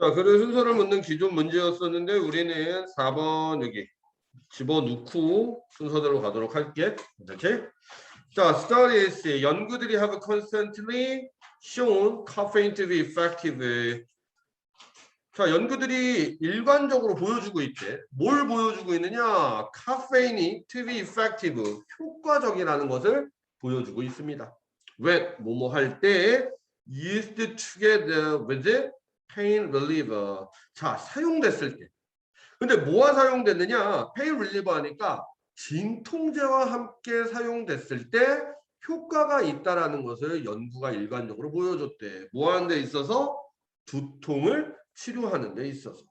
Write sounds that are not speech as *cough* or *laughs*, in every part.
자, 그런 순서를 묻는 기존 문제였었는데 우리는 4번 여기 집어넣고 순서대로 가도록 할게. 이렇게. 자, studies 연구들이 have constantly shown caffeine to be effective. 자, 연구들이 일관적으로 보여주고 있대. 뭘 보여주고 있느냐? 카페인이 to be effective, 효과적이라는 것을 보여주고 있습니다. when 뭐뭐 할 때 used together with pain reliever. 자, 사용됐을 때. 근데 뭐가 사용됐느냐? pain reliever 하니까 진통제와 함께 사용됐을 때 효과가 있다라는 것을 연구가 일관적으로 보여줬대. 뭐 하는 데 있어서 두통을 치료하는 데 있어서.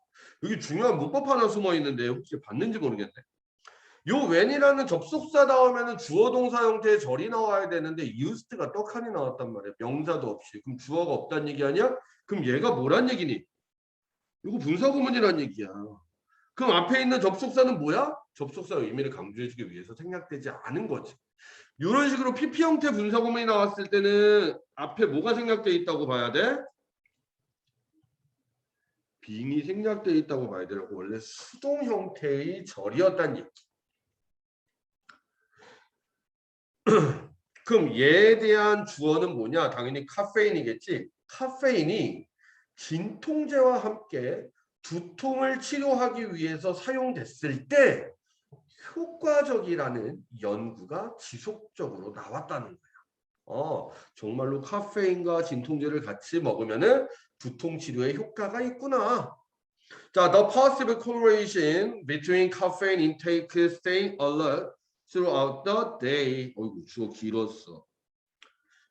여기 중요한 문법 하나 숨어 있는데 혹시 봤는지 모르겠네. 요 when이라는 접속사 다음에는 주어 동사 형태의 절이 나와야 되는데 used가 떡하니 나왔단 말이야. 명사도 없이. 그럼 주어가 없다는 얘기 아니야? 그럼 얘가 뭐란 얘기니? 이거 분사구문이란 얘기야. 그럼 앞에 있는 접속사는 뭐야? 접속사의 의미를 강조해주기 위해서 생략되지 않은 거지. 이런 식으로 PP 형태 분사구문이 나왔을 때는 앞에 뭐가 생략돼 있다고 봐야 돼? 빙이 생략돼 있다고 봐야 되고 원래 수동 형태의 절이었단 얘기. *clears throat* 그럼 얘에 대한 주어는 뭐냐? 당연히 카페인이겠지. 카페인이 진통제와 함께 두통을 치료하기 위해서 사용됐을 때 효과적이라는 연구가 지속적으로 나왔다는 거야. 어, 정말로 카페인과 진통제를 같이 먹으면은 두통 치료에 효과가 있구나. 자, the possible correlation between caffeine intake, staying alert throughout the day. 어이구, 주어 길었어.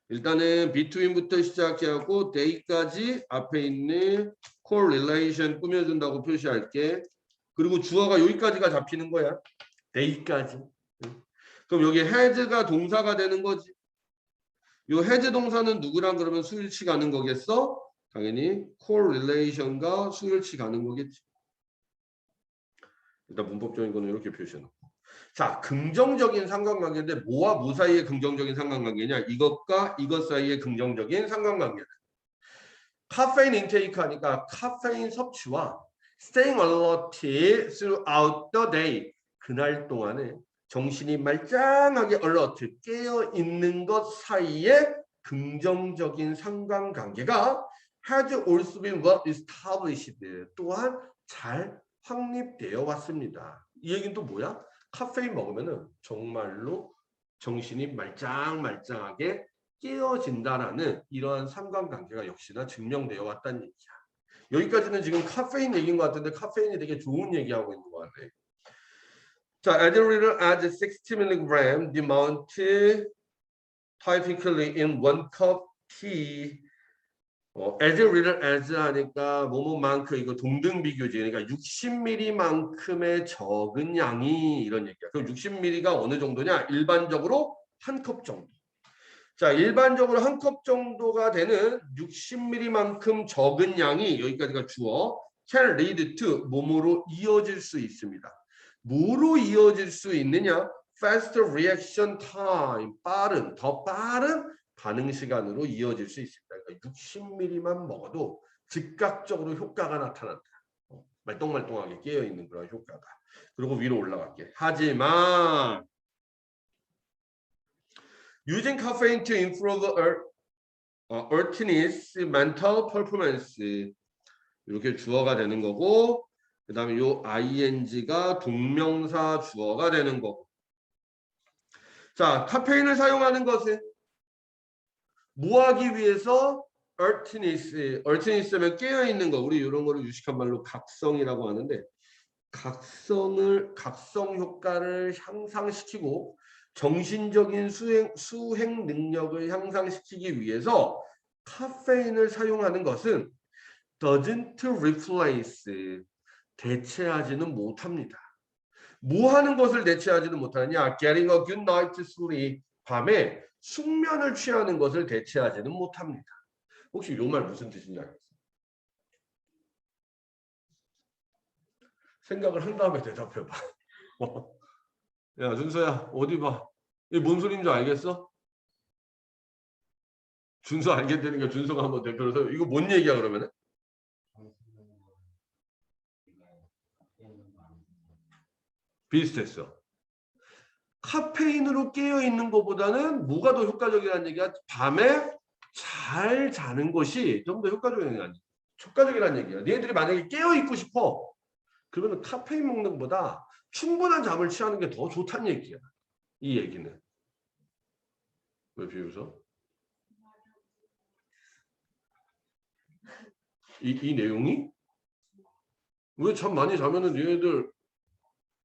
일단은 between부터 시작해갖고 day까지 앞에 있는 correlation 꾸며준다고 표시할게. 그리고 주어가 여기까지가 잡히는 거야. day까지. 응. 그럼 여기 has가 동사가 되는 거지. 요 has 동사는 누구랑 그러면 수일치 가는 거겠어? 당연히 correlation과 수일치 가는 거겠지. 일단 문법적인 거는 이렇게 표시해놓고. 자, 긍정적인 상관관계인데 뭐와 뭐 사이의 긍정적인 상관관계냐? 이것과 이것 사이의 긍정적인 상관관계다. 카페인 인테이크 하니까 카페인 섭취와 staying alert throughout the day 그날 동안에 정신이 말짱하게 alert 깨어 있는 것 사이에 긍정적인 상관관계가 has also been well established 또한 잘 확립되어 왔습니다. 이 얘기는 또 뭐야? 카페인 먹으면은 정말로 정신이 말짱말짱하게 깨어진다라는 이러한 상관관계가 역시나 증명되어 왔다는 얘기야. 여기까지는 지금 카페인 얘기인 것 같은데 카페인이 되게 좋은 얘기하고 있는 것 같네. 자, add a little add 60 mg the amount typically in one cup tea. 어, as little as 하니까 뭐뭐만큼 이거 동등 비교지. 그러니까 60ml만큼의 적은 양이 이런 얘기야. 그럼 60ml가 어느 정도냐? 일반적으로 한 컵 정도. 자, 일반적으로 한 컵 정도가 되는 60ml만큼 적은 양이 여기까지가 주어 can lead to 몸으로 이어질 수 있습니다. 뭐로 이어질 수 있느냐? fast reaction time 빠른 더 빠른 반응 시간으로 이어질 수 있습니다. 그러니까 60ml만 먹어도 즉각적으로 효과가 나타난다. 어, 말똥말똥하게 깨어 있는 그런 효과가. 그리고 위로 올라갈게. 하지만 using caffeine to improve our 어, alertness, mental performance 이렇게 주어가 되는 거고 그 다음에 요 ing가 동명사 주어가 되는 거고 자 카페인을 사용하는 것은 뭐 하기 위해서 alertness, alertness면 깨어 있는 거 우리 이런 거를 유식한 말로 각성이라고 하는데 각성을 각성 효과를 향상시키고 정신적인 수행, 수행 능력을 향상시키기 위해서 카페인을 사용하는 것은 doesn't replace 대체하지는 못합니다. 뭐 하는 것을 대체하지는 못하느냐? Getting a good night's sleep 밤에 숙면을 취하는 것을 대체하지는 못합니다. 혹시 이 말 무슨 뜻인지 알겠어요? 생각을 한 다음에 대답해봐. *laughs* 어. 야 준서야 어디 봐. 이게 뭔 소리인 줄 알겠어? 준서 알게 되는 게 준서가 한번 대표로서 이거 뭔 얘기야 그러면은? 비슷했어. 카페인으로 깨어 있는 것보다는 뭐가 더 효과적이라는 얘기야? 밤에 잘 자는 것이 좀 더 효과적이라는 효과적이라는 얘기야. 너희들이 만약에 깨어 있고 싶어. 그러면 카페인 먹는 것보다 충분한 잠을 취하는 게 더 좋다는 얘기야. 이 얘기는. 왜 비웃어? 이, 이 내용이? 왜 잠 많이 자면은 얘네들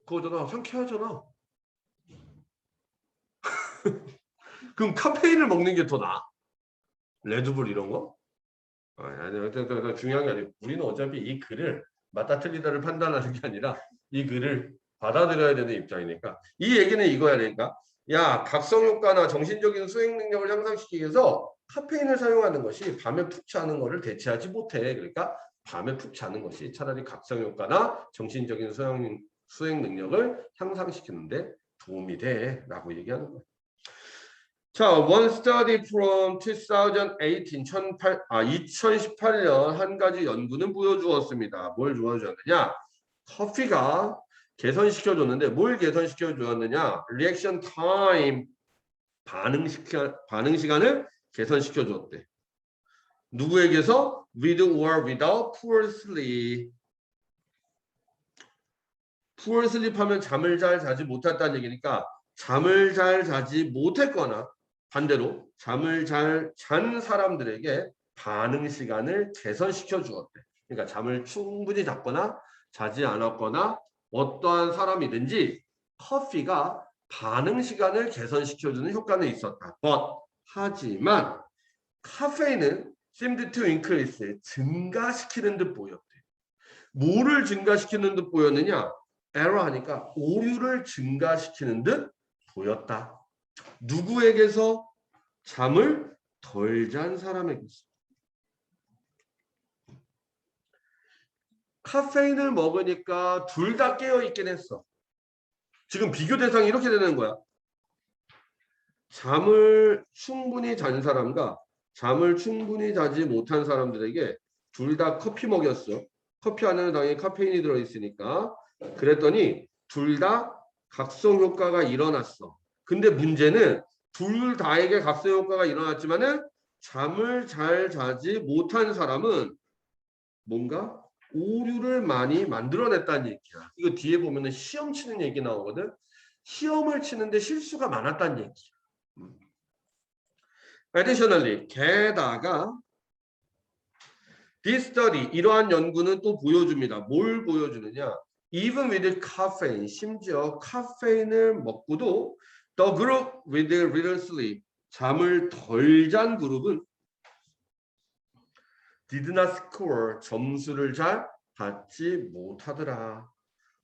그거잖아 상쾌하잖아. 그럼 카페인을 먹는 게 더 나아? 레드불 이런 거? 아니, 아니, 그러니까 그러니까 중요한 게 아니고 우리는 어차피 이 글을 맞다 틀리다를 판단하는 게 아니라 이 글을 받아들여야 되는 입장이니까 이 얘기는 이거야 그러니까 야 각성 효과나 정신적인 수행 능력을 향상시키기 위해서 카페인을 사용하는 것이 밤에 푹 자는 것을 대체하지 못해 그러니까 밤에 푹 자는 것이 차라리 각성 효과나 정신적인 수행, 수행 능력을 향상시키는데 도움이 돼라고 얘기하는 거야. 자, one study from 2018, 18, 아, 2018년 한 가지 연구는 보여주었습니다. 뭘 보여주었느냐? 커피가 개선시켜줬는데 뭘 개선시켜주었느냐? 리액션 타임 반응 시간 반응 시간을 개선시켜줬대. 누구에게서? with or without poor sleep. poor sleep 하면 잠을 잘 자지 못했다는 얘기니까 잠을 잘 자지 못했거나 반대로 잠을 잘 잔 사람들에게 반응 시간을 개선시켜 주었대. 그러니까 잠을 충분히 잤거나 자지 않았거나 어떠한 사람이든지 커피가 반응 시간을 개선시켜 주는 효과는 있었다. But 하지만 카페인은 seemed to increase 증가시키는 듯 보였대. 뭐를 증가시키는 듯 보였느냐? 에러 하니까 오류를 증가시키는 듯 보였다. 누구에게서 잠을 덜 잔 사람에게서. 카페인을 먹으니까 둘 다 깨어 있긴 했어. 지금 비교 대상이 이렇게 되는 거야. 잠을 충분히 잔 사람과 잠을 충분히 자지 못한 사람들에게 둘 다 커피 먹였어. 커피 안에는 당연히 카페인이 들어있으니까. 그랬더니 둘 다 각성 효과가 일어났어. 근데 문제는 둘 다에게 각성 효과가 일어났지만은 잠을 잘 자지 못한 사람은 뭔가 오류를 많이 만들어냈다는 얘기야. 이거 뒤에 보면은 시험 치는 얘기 나오거든. 시험을 치는데 실수가 많았다는 얘기야. 음. Additionally, 게다가 this study 이러한 연구는 또 보여줍니다. 뭘 보여주느냐? Even with caffeine, 심지어 카페인을 먹고도 the group with little sleep, 잠을 덜 잔 그룹은 did not score, 점수를 잘 받지 못하더라.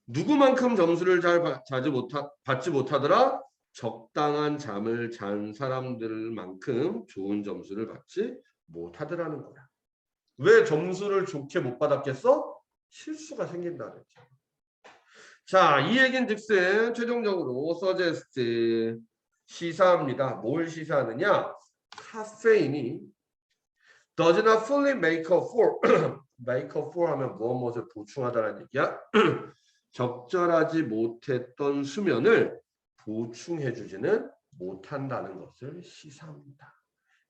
누구만큼 점수를 잘 받- 자지 못하, 받지 못하더라? 적당한 잠을 잔 사람들만큼 좋은 점수를 받지 못하더라는 거야. 왜 점수를 좋게 못 받았겠어? 실수가 생긴다 그랬죠. 자, 이 얘기는 즉슨 최종적으로 서제스트 시사합니다. 뭘 시사하느냐? 카페인이 does not fully make up for *clears throat* make up for 하면 무엇 무엇을 보충하다라는 얘기야. *clears throat* 적절하지 못했던 수면을 보충해 주지는 못한다는 것을 시사합니다.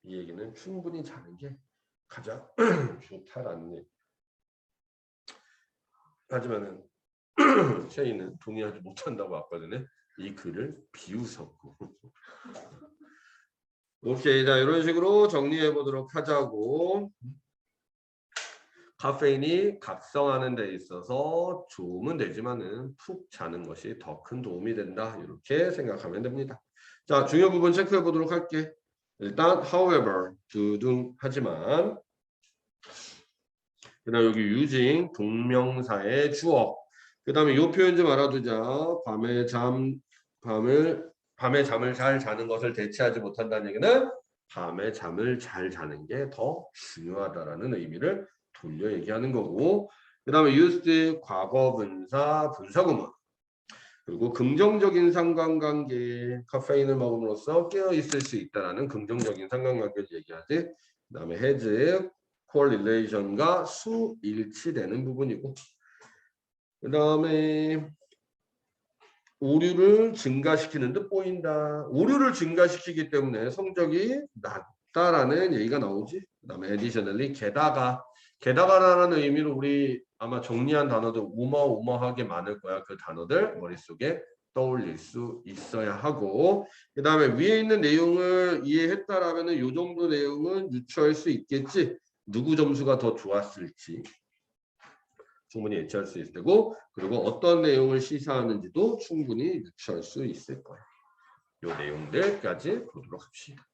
이 얘기는 충분히 자는 게 가장 *clears throat* 좋다라는 얘기. 하지만은 *clears throat* 셰이는 동의하지 못한다고 아까 전에 이 글을 비웃었고. *laughs* 오케이. 자 이런 식으로 정리해 보도록 하자고. 카페인이 각성하는 데 있어서 도움은 되지만은 푹 자는 것이 더 큰 도움이 된다. 이렇게 생각하면 됩니다. 자 중요 부분 체크해 보도록 할게. 일단 however 두둥 하지만. 그다음 여기 using 동명사의 주어 그 다음에 이 표현 좀 알아두자. 밤에 잠, 밤을, 밤에 잠을 잘 자는 것을 대체하지 못한다는 얘기는 밤에 잠을 잘 자는 게 더 중요하다라는 의미를 돌려 얘기하는 거고. 그 다음에 used 과거 분사 분사구문 그리고 긍정적인 상관관계 카페인을 먹음으로써 깨어 있을 수 있다라는 긍정적인 상관관계를 얘기하지. 그 다음에 has correlation과 수일치되는 부분이고 그 다음에 오류를 증가시키는 듯 보인다. 오류를 증가시키기 때문에 성적이 낮다라는 얘기가 나오지. 그 다음에 additionally 게다가 게다가라는 의미로 우리 아마 정리한 단어들 우머우머하게 많을 거야. 그 단어들 머릿속에 떠올릴 수 있어야 하고 그 다음에 위에 있는 내용을 이해했다라면 이 정도 내용은 유추할 수 있겠지. 누구 점수가 더 좋았을지 충분히 예측할 수 있을 테고 그리고 어떤 내용을 시사하는지도 충분히 유추할 수 있을 거예요. 이 내용들까지 보도록 합시다.